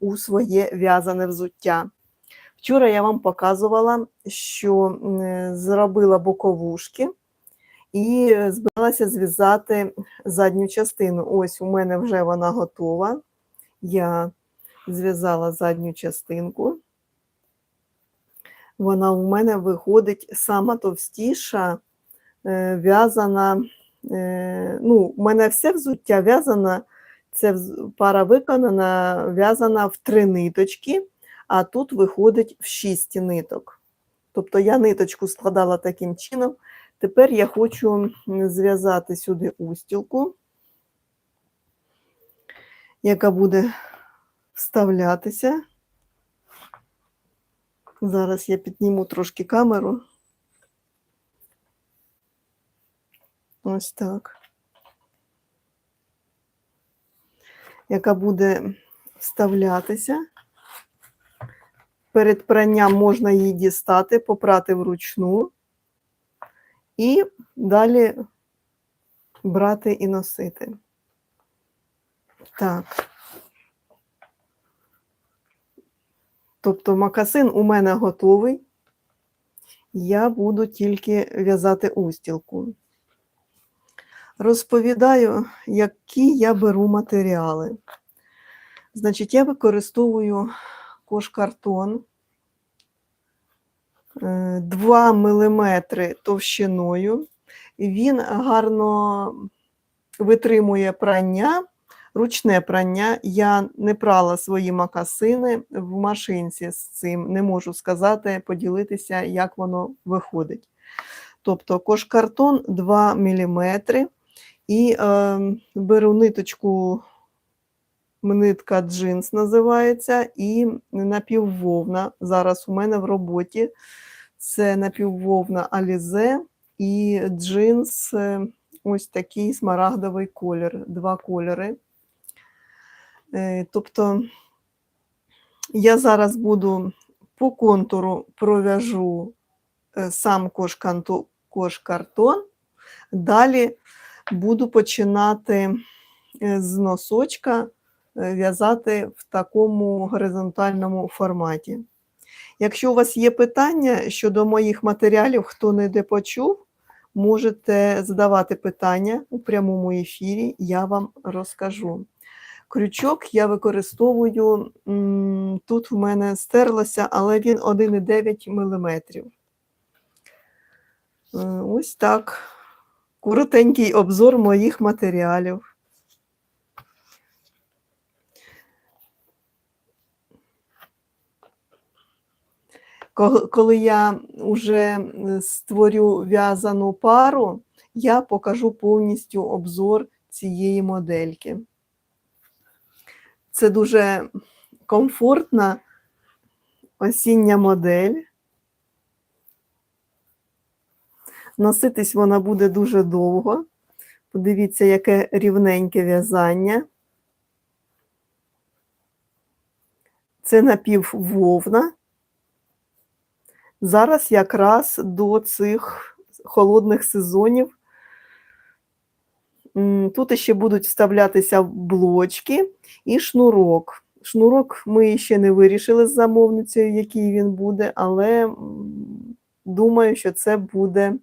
у своє в'язане взуття. Вчора я вам показувала, що зробила боковушки і збиралася зв'язати задню частину. Ось у мене вже вона готова. Я зв'язала задню частинку. Вона у мене виходить сама товстіша, е, в'язана. е, Ну, у мене все взуття в'язана, вз- пара виконана, в'язана в три ниточки, а тут виходить в шість ниток. Тобто я ниточку складала таким чином. Тепер я хочу зв'язати сюди устілку, яка буде вставлятися. Зараз я підніму трошки камеру. Ось так. Яка буде вставлятися. Перед пранням можна її дістати, попрати вручну і далі брати і носити. Так. Тобто макасин у мене готовий. Я буду тільки в'язати устілку. Розповідаю, які я беру матеріали. Значить, я використовую кошкартон 2 мм товщиною. Він гарно витримує прання, ручне прання. Я не прала свої макасини в машинці з цим. Не можу сказати, поділитися, як воно виходить. Тобто кошкартон 2 мм. І е, беру ниточку, нитка джинс називається, і напіввовна. Зараз у мене в роботі це напіввовна Alize і джинс, е, ось такий смарагдовий колір, два кольори. Е, Тобто я зараз буду по контуру пров'яжу е, сам кошкартон, далі буду починати е, з носочка е, в'язати в такому горизонтальному форматі. Якщо у вас є питання щодо моїх матеріалів, хто не де почув, можете задавати питання у прямому ефірі, я вам розкажу. Крючок я використовую, тут в мене стерлося, але він 1,9 мм. Е, Ось так. Коротенький обзор моїх матеріалів. Коли я вже створю в'язану пару, я покажу повністю обзор цієї модельки. Це дуже комфортна осіння модель. Носитись вона буде дуже довго. Подивіться, яке рівненьке в'язання. Це напіввовна. Зараз якраз до цих холодних сезонів. Тут ще будуть вставлятися блочки і шнурок. Шнурок ми ще не вирішили з замовницею, який він буде, але думаю, що це буде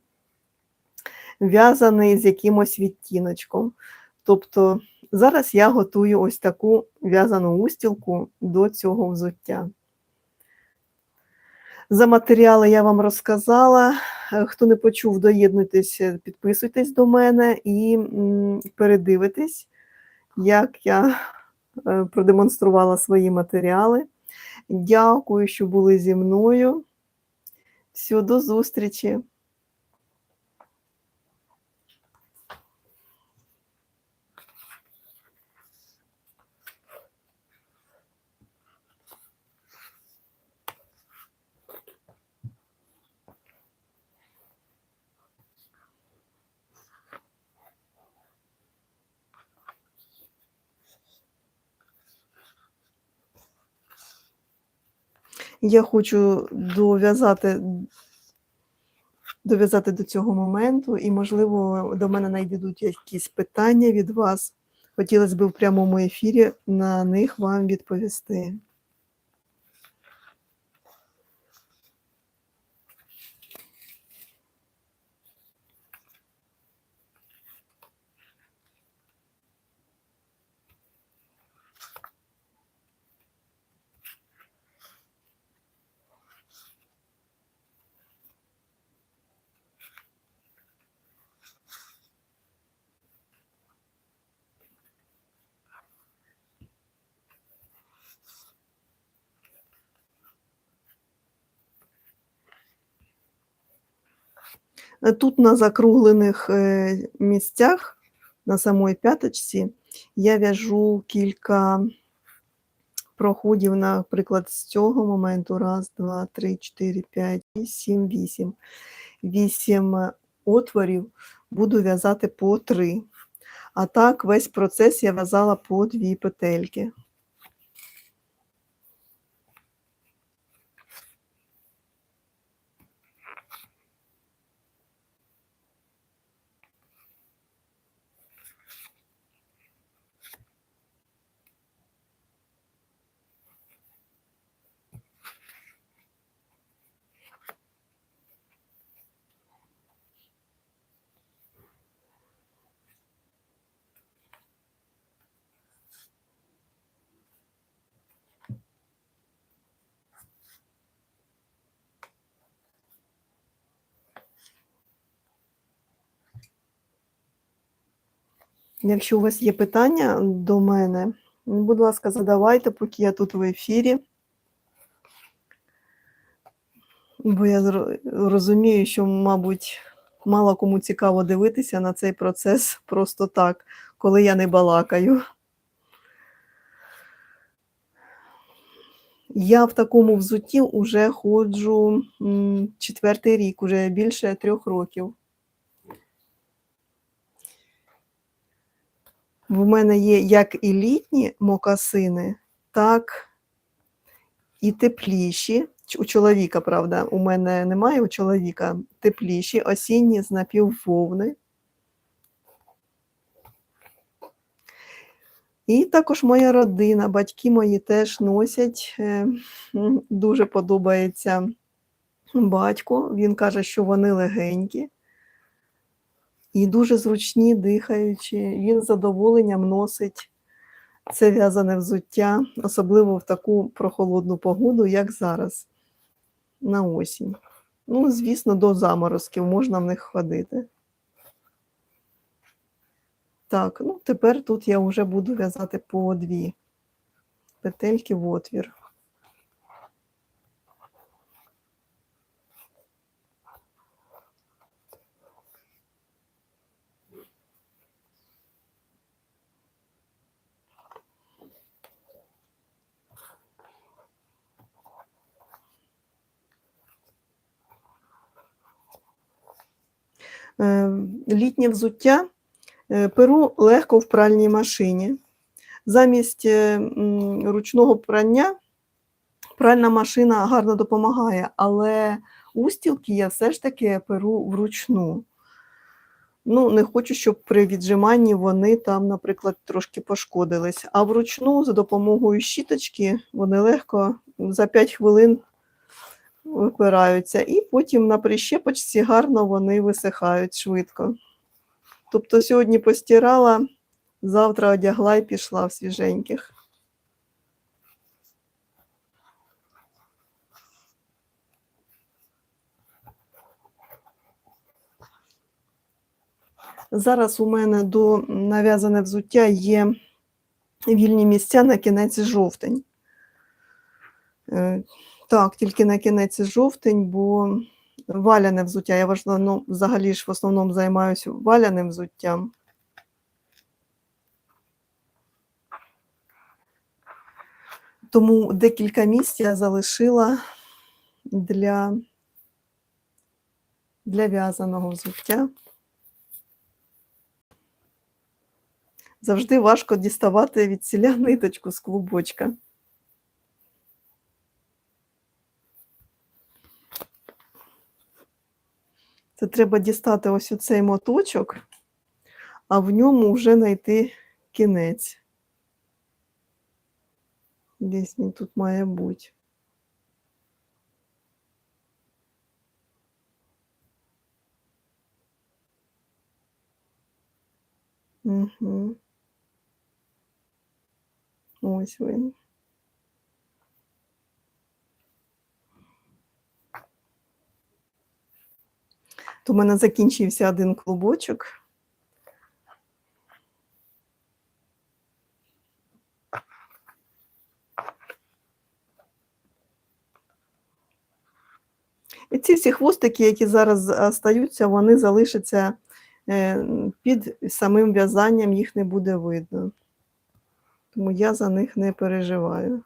в'язаний з якимось відтіночком. Тобто зараз я готую ось таку в'язану устілку до цього взуття. За матеріали я вам розказала. Е, Хто не почув, доєднуйтесь, е, підписуйтесь до мене і передивитесь, як я е, продемонструвала свої матеріали. Дякую, що були зі мною. Все, до зустрічі! Я хочу дов'язати, дов'язати до цього моменту, і, можливо, до мене найдуть якісь питання від вас. Хотілося б в прямому ефірі на них вам відповісти. Тут на закруглених е, місцях, на самій п'яточці, я в'яжу кілька проходів, наприклад, з цього моменту. Раз, два, три, чотири, п'ять, сім, вісім. Вісім е, отворів буду в'язати по три. А так весь процес я в'язала по дві петельки. Якщо у вас є питання до мене, будь ласка, задавайте, поки я тут в ефірі. Бо я розумію, що, мабуть, мало кому цікаво дивитися на цей процес просто так, коли я не балакаю. Я в такому взутті вже ходжу четвертий рік, уже більше трьох років. В мене є як і літні мокасини, так і тепліші. У чоловіка, правда, у мене немає у чоловіка тепліші, осінні з напіввовни. І також моя родина, батьки мої теж носять. е, Дуже подобається батько. Він каже, що вони легенькі і дуже зручні, дихаючі. Він з задоволенням носить це в'язане взуття, особливо в таку прохолодну погоду, як зараз, на осінь. Ну, звісно, до заморозків можна в них ходити. Так, ну тепер тут я вже буду в'язати по дві петельки в отвір. Е, Літнє взуття е, перу легко в пральній машині. Замість е, ручного прання пральна машина гарно допомагає, але устілки я все ж таки перу вручну. Ну, не хочу, щоб при віджиманні вони там, наприклад, трошки пошкодились. А вручну за допомогою щіточки вони легко за 5 хвилин випираються, і потім на прищепочці гарно вони висихають швидко. Тобто сьогодні постирала, завтра одягла і пішла в свіженьких. Зараз у мене до нав'язане взуття є вільні місця на кінець жовтень. Так, тільки на кінець жовтень, бо валяне взуття. Я важливо, ну, взагалі ж в основному займаюся валяним взуттям. Тому декілька місць я залишила для, для в'язаного взуття. Завжди важко діставати від ціля ниточку з клубочка. Це треба дістати ось оцей моточок, а в ньому вже знайти кінець. Десь він тут має бути. Угу. Ось він. То в мене закінчився один клубочок. І ці всі хвостики, які зараз остаються, вони залишаться е, під самим в'язанням, їх не буде видно. Тому я за них не переживаю.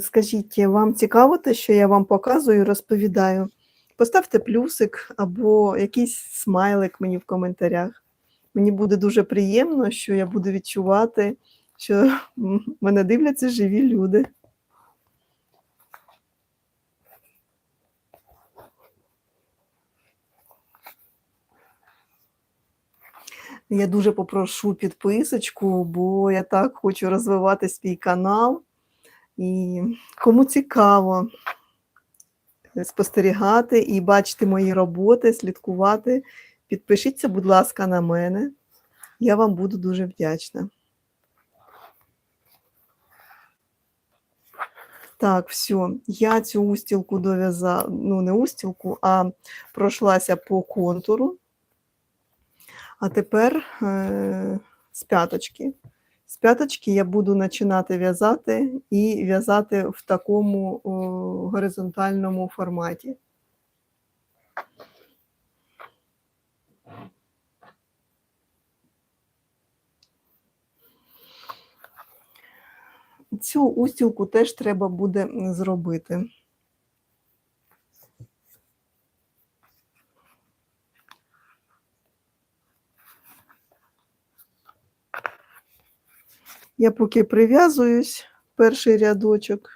Скажіть, вам цікаво те, що я вам показую, розповідаю? Поставте плюсик або якийсь смайлик мені в коментарях. Мені буде дуже приємно, що я буду відчувати, що мене дивляться живі люди. Я дуже попрошу підписочку, бо я так хочу розвивати свій канал. І кому цікаво спостерігати і бачити мої роботи, слідкувати, підпишіться, будь ласка, на мене. Я вам буду дуже вдячна. Так, все, я цю устілку дов'язала, ну не устілку, а пройшлася по контуру. А тепер е, з п'яточки. З п'яточки я буду починати в'язати і в'язати в такому о, горизонтальному форматі. Цю устілку теж треба буде зробити. Я поки прив'язуюсь, перший рядочок.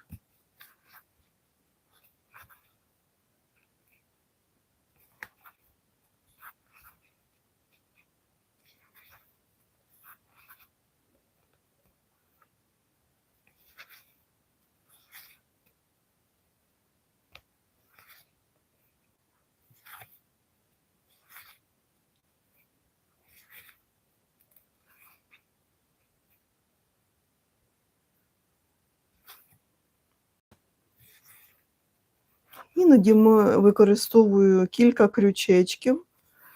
Іноді ми використовую кілька крючечків,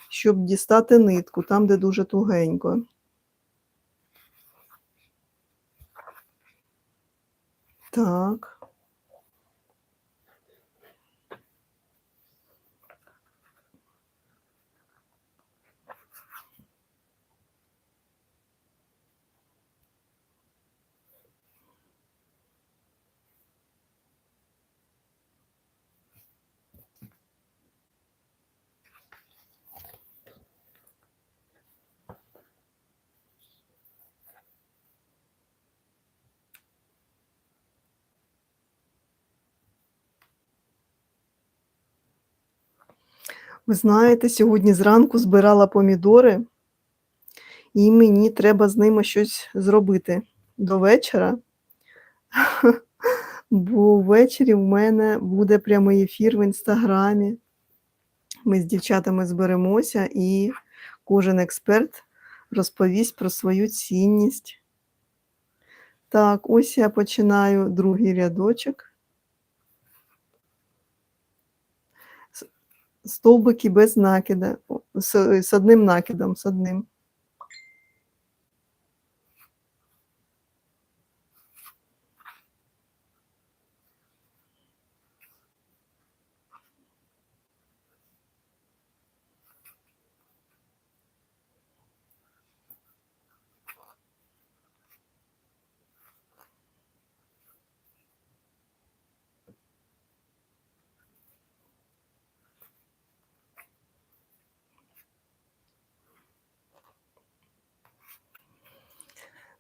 щоб дістати нитку там, де дуже тугенько. Так. Ви знаєте, сьогодні зранку збирала помідори, і мені треба з ними щось зробити до вечора. Бо ввечері в мене буде прямий ефір в інстаграмі. Ми з дівчатами зберемося, і кожен експерт розповість про свою цінність. Так, ось я починаю другий рядочок. Стовбики без накида, з, одним накидом, з одним.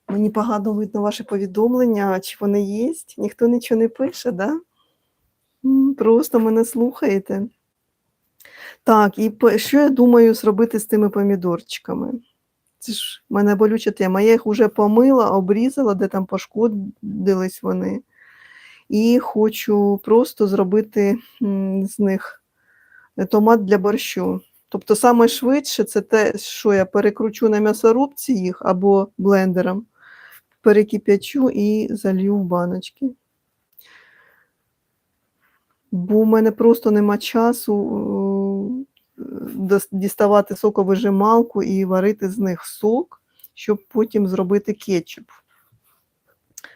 Мені погано видно ваші повідомлення, чи вони є. Ніхто нічого не пише, да? Просто мене слухаєте. Так, і що я думаю зробити з тими помідорчиками? Це ж в мене болюча тема. Я їх вже помила, обрізала, де там пошкодились вони. І хочу просто зробити з них е, томат для борщу. Тобто, саме швидше це те, що я перекручу на м'ясорубці їх або блендером, перекип'ячу і залью в баночки. Бо в мене просто нема часу е, діставати соковижималку і варити з них сок, щоб потім зробити кетчуп.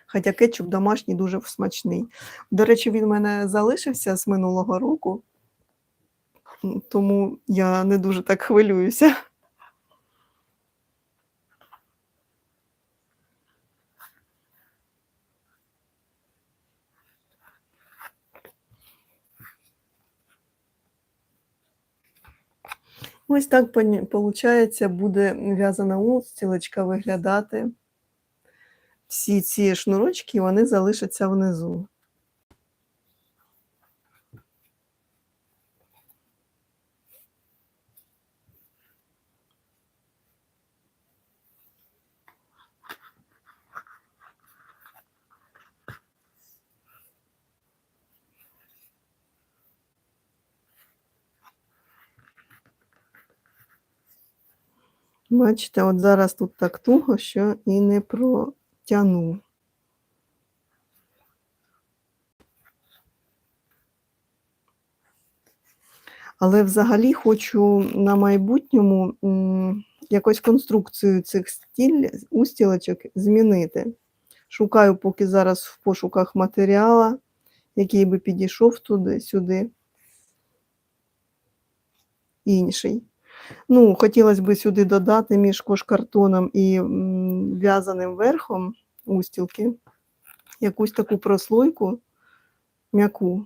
Хоча кетчуп домашній дуже смачний. До речі, він в мене залишився з минулого року, тому я не дуже так хвилююся. Ось так виходить, буде в'язана устілочка виглядати. Всі ці шнурочки вони залишаться внизу. Бачите, от зараз тут так туго, що і не протягну. Але взагалі хочу на майбутньому якось конструкцію цих стіль, устілочок змінити. Шукаю поки зараз в пошуках матеріала, який би підійшов туди, сюди. Інший. Ну, хотілося б сюди додати між кошкартоном і в'язаним верхом устілки якусь таку прослойку м'яку.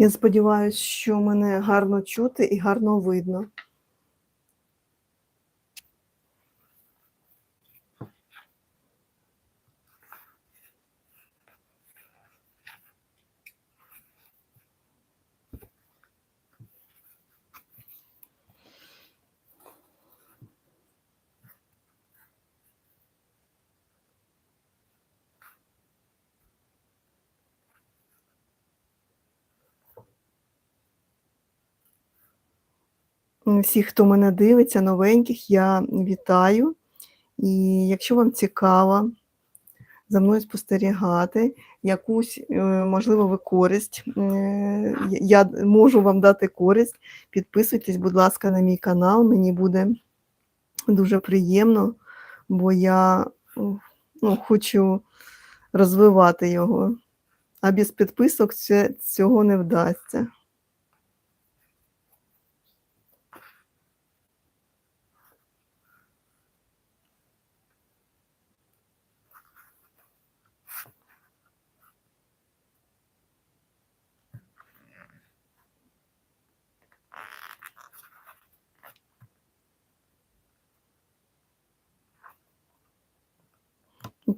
Я сподіваюся, що мене гарно чути і гарно видно. Всіх, хто мене дивиться, новеньких, я вітаю. І якщо вам цікаво за мною спостерігати, якусь, е, можливо, ви користь, е, я можу вам дати користь, підписуйтесь, будь ласка, на мій канал, мені буде дуже приємно, бо я ну, хочу розвивати його. А без підписок це, цього не вдасться.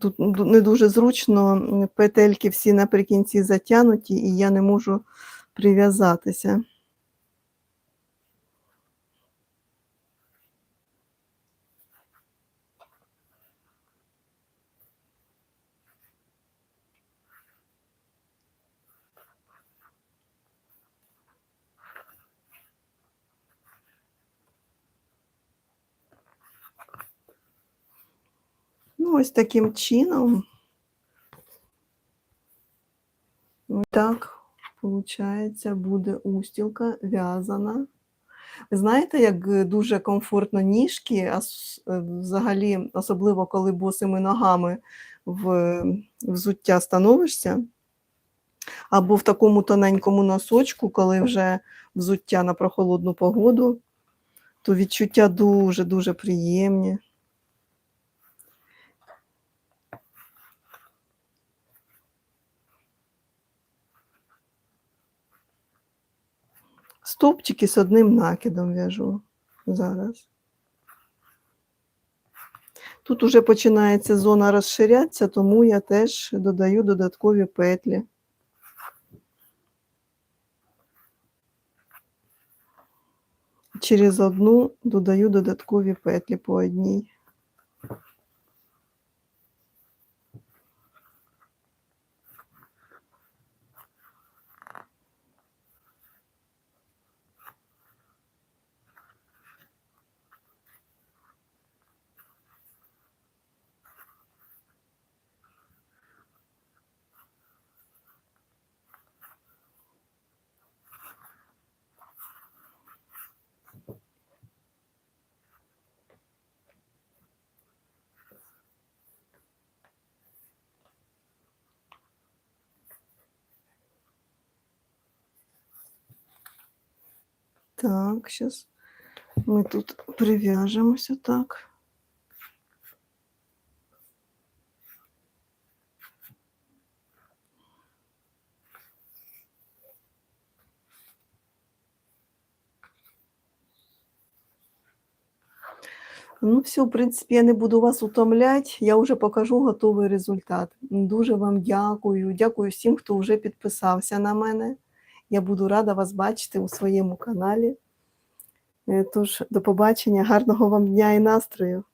Тут не дуже зручно, петельки всі наприкінці затянуті, і я не можу прив'язатися. Ну, ось таким чином. Ось так Получається, буде устілка в'язана. Ви знаєте, як дуже комфортно ніжки, ас- е, взагалі, особливо коли босими ногами в взуття становишся, або в такому тоненькому носочку, коли вже взуття на прохолодну погоду, то відчуття дуже-дуже приємні. Стовпчики з одним накидом в'яжу зараз. Тут уже починається зона розширятися, тому я теж додаю додаткові петлі. Через одну додаю додаткові петлі по одній. Так, зараз ми тут прив'яжемося так. Ну, все, в принципі, я не буду вас утомляти, я вже покажу готовий результат. Дуже вам дякую. Дякую всім, хто вже підписався на мене. Я буду рада вас бачити у своєму каналі. Е, Тож, до побачення, гарного вам дня і настрою.